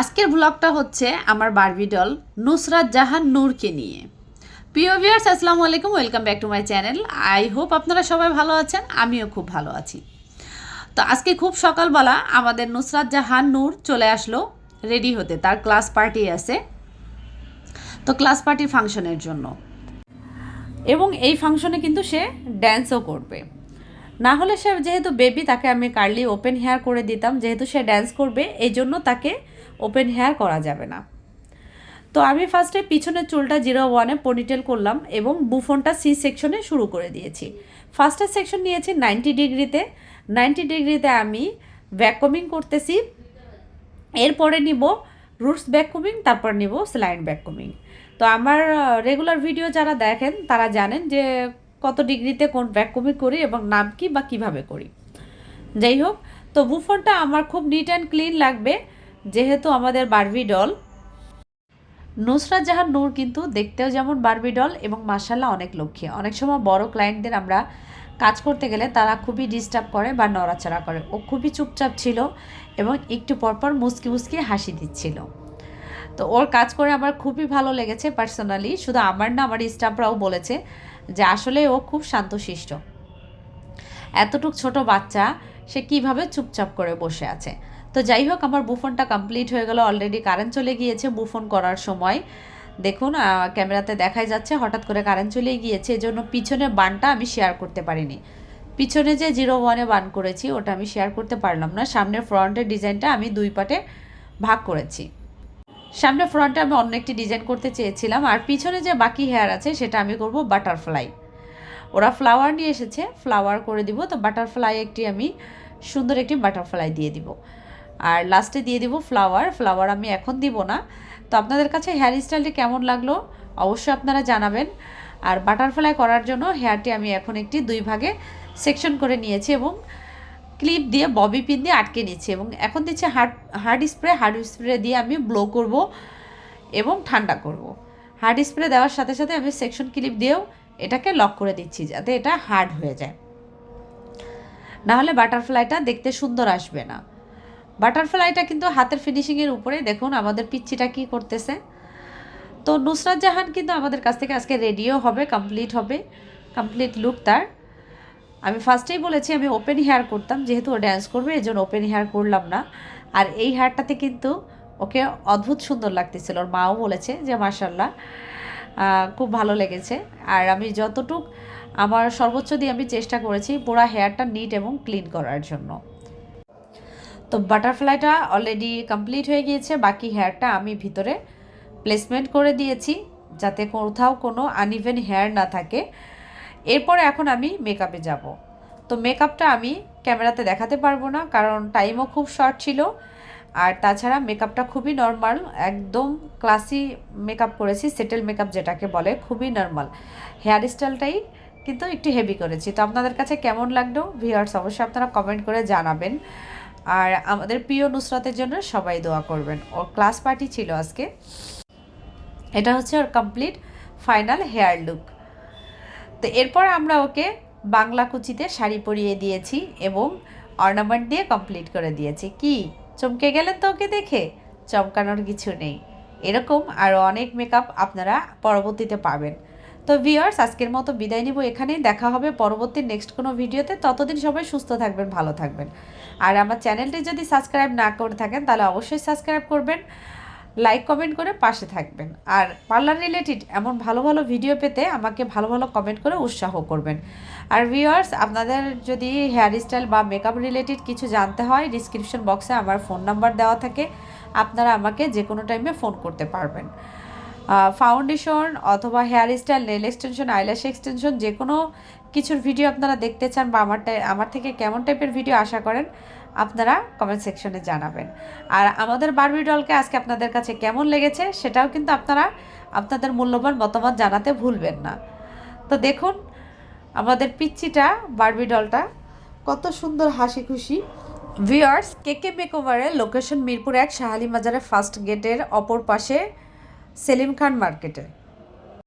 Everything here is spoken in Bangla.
আজকের ব্লগটা হচ্ছে আমার বারবি ডল নুসরাত জাহান নূরকে নিয়ে। প্রিয় ভিউয়ার্স আসসালামু আলাইকুম welcome back to my channel I hope আপনারা সবাই ভালো আছেন, আমিও খুব ভালো আছি। তো আজকে খুব সকালবেলা আমাদের নুসরাত জাহান নূর চলে আসলো রেডি হতে। তার ক্লাস পার্টি আছে। তো ক্লাস পার্টির ফাংশনের জন্য। এবং এই ফাংশনে কিন্তু সে ড্যান্সও করবে। না হলে সে যেহেতু বেবি তাকে আমি কার্লি ওপেন হেয়ার করে দিতাম, যেহেতু সে ড্যান্স করবে, এই জন্য তাকে ওপেন হেয়ার করা যাবে না। তো আমি ফার্স্টে পিছনের চুলটা জিরো ওয়ানে পনিটেল করলাম এবং বুফনটা সি সেকশনে শুরু করে দিয়েছি। ফার্স্টের সেকশন নিয়েছি নাইনটি ডিগ্রিতে। নাইনটি ডিগ্রিতে আমি ভ্যাকুমিং করতেছি। এরপরে নিব রুটস ভ্যাকুমিং তারপর নিব স্লাইড ভ্যাকুমিং তো আমার রেগুলার ভিডিও যারা দেখেন, তারা জানেন যে কত ডিগ্রিতে কোন ভ্যাকুমিং করি এবং নাম কি বা কীভাবে করি। যাই হোক, তো বুফনটা আমার খুব নিট অ্যান্ড ক্লিন লাগবে। যেহেতু আমাদের বার্বি ডল। নুসরাত জাহান নূর কিন্তু দেখতেও যেমন বার্বি ডল এবং মার্শাল্লাহ অনেক লক্ষ্মী। অনেক সময় বড় ক্লায়েন্টদের আমরা কাজ করতে গেলে তারা খুবই ডিস্টার্ব করে বা নড়াচড়া করে। ও খুবই চুপচাপ ছিল এবং একটু পরপর মুসকি মুসকি হাসি দিচ্ছিল। তো ওর কাজ করে আমার খুবই ভালো লেগেছে পার্সোনালি শুধু আমার না, আমার স্টাফরাও বলেছে যে আসলে ও খুব শান্তশিষ্ট। এতটুক ছোট বাচ্চা, সে কীভাবে চুপচাপ করে বসে আছে? তো যাই হোক, আমার বুফনটা কমপ্লিট হয়ে গেল। অলরেডি কারেন্ট চলে গিয়েছে বুফন করার সময়। দেখুন ক্যামেরাতে দেখাই যাচ্ছে, হঠাৎ করে কারেন্ট চলে গিয়েছে। এজন্য পিছনে বানটা আমি শেয়ার করতে পারিনি। পিছনে যে জিরো ওয়ানে বান করেছি, ওটা আমি শেয়ার করতে পারলাম না। সামনের ফ্রন্টের ডিজাইনটা আমি দুই পাটে ভাগ করেছি। সামনে ফ্রন্টে আমি অন্য একটি ডিজাইন করতে চেয়েছিলাম। আর পিছনে যে বাকি হেয়ার আছে, সেটা আমি করব বাটারফ্লাই ওরা ফ্লাওয়ার নিয়ে এসেছে ফ্লাওয়ার করে দিব। তো বাটারফ্লাই একটি আমি, সুন্দর একটি বাটারফ্লাই দিয়ে দিব। আর লাস্টে দিয়ে দিব ফ্লাওয়ার ফ্লাওয়ার আমি এখন দিব না। তো আপনাদের কাছে হেয়ার স্টাইলটি কেমন লাগল? অবশ্যই আপনারা জানাবেন। আর বাটারফ্লাই করার জন্য হেয়ারটি আমি এখন একটি দুই ভাগে সেকশন করে নিয়েছি এবং ক্লিপ দিয়ে ববি পিন দিয়ে আটকে নিচ্ছি এবং এখন দিচ্ছে hard hard spray hard spray দিয়ে আমি ব্লো করব এবং ঠান্ডা করব। হার্ড স্প্রে দেওয়ার সাথে সাথে আমি সেকশন ক্লিপ দিয়েও এটাকে লক করে দিচ্ছি যাতে এটা হার্ড হয়ে যায়। নাহলে বাটারফ্লাইটা দেখতে সুন্দর আসবে না। বাটারফ্লাইটা কিন্তু হাতের ফিনিশিংয়ের উপরে। দেখুন আমাদের পিচ্চিটা কি করতেছে। তো নুসরাত জাহান কিন্তু আমাদের কাছ থেকে আজকে রেডিও হবে কমপ্লিট হবে কমপ্লিট লুক তার। আমি ফার্স্টেই বলেছি, আমি ওপেন হেয়ার করতাম, যেহেতু ও ড্যান্স করবে, এই জন্য ওপেন হেয়ার করলাম না। আর এই হেয়ারটাতে কিন্তু ওকে অদ্ভুত সুন্দর লাগতেছিল। ওর মাও বলেছে যে মার্শাল্লাহ খুব ভালো লেগেছে। আর আমি যতটুক আমার সর্বোচ্চ দিয়ে আমি চেষ্টা করেছি পুরা হেয়ারটা নিট এবং ক্লিন করার জন্য। তো বাটারফ্লাইটা অলরেডি কমপ্লিট হয়ে গিয়েছে, বাকি হেয়ারটা আমি ভিতরে প্লেসমেন্ট করে দিয়েছি, যাতে কোথাও কোনো আনইভেন হেয়ার না থাকে। এরপরে এখন আমি মেকআপে যাব। তো মেকআপটা আমি ক্যামেরাতে দেখাতে পারব না, কারণ টাইমও খুব শর্ট ছিল। আর তাছাড়া মেকআপটা খুবই নর্মাল একদম ক্লাসি মেকআপ করেছি সেটেল মেকআপ যেটাকে বলে, খুবই নর্মাল হেয়ার স্টাইলটাই কিন্তু একটু হেভি করেছি। তো আপনাদের কাছে কেমন লাগল? ভিউয়ার্স অবশ্যই আপনারা কমেন্ট করে জানাবেন। আর আমাদের প্রিয় নুসরাতের জন্য সবাই দোয়া করবেন। ওর ক্লাস পার্টি ছিল আজকে। এটা হচ্ছে ওর কমপ্লিট ফাইনাল হেয়ার লুক তো এরপর আমরা ওকে বাংলা কুচিতে শাড়ি পরিয়ে দিয়েছি এবং অর্নামেন্ট দিয়ে কমপ্লিট করে দিয়েছি। কি? চমকে গেলেন তো ওকে দেখে? চমকানোর কিছু নেই। এরকম আরও অনেক মেকআপ আপনারা পরবর্তীতে পাবেন। তো ভিউয়ার্স আজকের মতো বিদায় নিব এখানেই। দেখা হবে পরবর্তী নেক্সট কোনো ভিডিওতে। ততদিন সবাই সুস্থ থাকবেন, ভালো থাকবেন। আর আমার চ্যানেলটি যদি সাবস্ক্রাইব না করে থাকেন, তাহলে অবশ্যই সাবস্ক্রাইব করবেন লাইক কমেন্ট করে পাশে থাকবেন। আর পার্লার রিলেটেড এমন ভালো ভালো ভিডিও পেতে আমাকে ভালো ভালো কমেন্ট করে উৎসাহ করবেন। আর ভিউয়ার্স আপনাদের যদি হেয়ার স্টাইল বা মেকআপ রিলেটেড কিছু জানতে হয় ডিসক্রিপশন বক্সে আমার ফোন নাম্বার দেওয়া থাকে। আপনারা আমাকে যে কোনো টাইমে ফোন করতে পারবেন। ফাউন্ডেশন অথবা hair style nail extension eyelash extension যে কোনো কিছুর ভিডিও আপনারা দেখতে চান বা আমার আমার থেকে কেমন টাইপের ভিডিও আশা করেন, আপনারা কমেন্ট সেকশনে জানাবেন। আর আমাদের বারবি ডলকে আজকে আপনাদের কাছে কেমন লেগেছে, সেটাও কিন্তু আপনারা আপনাদের মূল্যবান মতামত জানাতে ভুলবেন না। তো দেখুন, আমাদের পিচ্চিটা বারবি ডলটা কত সুন্দর হাসি খুশি ভিউয়ার্স কেকে মেকওভারের লোকেশন মিরপুর এক শাহালি মাজারের ফার্স্ট গেটের অপর পাশে সেলিম খান মার্কেটে